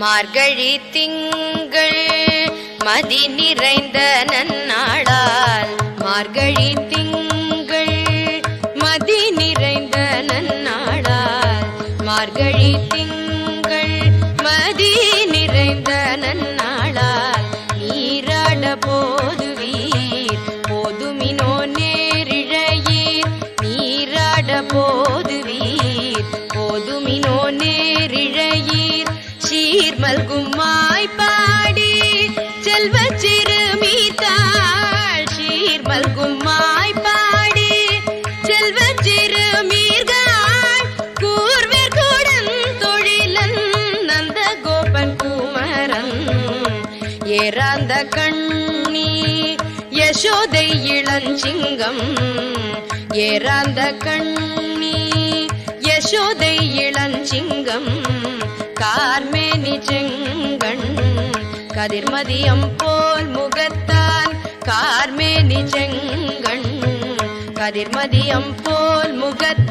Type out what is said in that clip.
மார்கழி திங்கள் மதி நிறைந்த நன்னாளால். மார்கழி திங்கள் மதி நிறைந்த நன்னாளால். மார்கழி திங்கள் மதி நிறைந்த நன்னாளால். நீராட போதுவீர் போதுமினோ நேரிழையீர். நீராட போதுவீர் போதுமினோ சீர்மல்கும் மாய்ப்பாடி செல்வ சிறுமீத்தாள் சீர்மல்கும் மாய்ப்பாடி செல்வ சிறுமீர்கள் கூர்வேர் கூடன் தொழிலன் நந்த கோபன் குமரன். ஏறாந்த கண்ணி யசோதை இளஞ்சிங்கம் ஏறாந்த கண்ணி யசோதை இளஞ்சிங்கம் செங்கண். கதிர்மதியம் போல் முகத்தான் கார்மேனி செங்கண். கதிர்மதியம் போல் முகத்தான்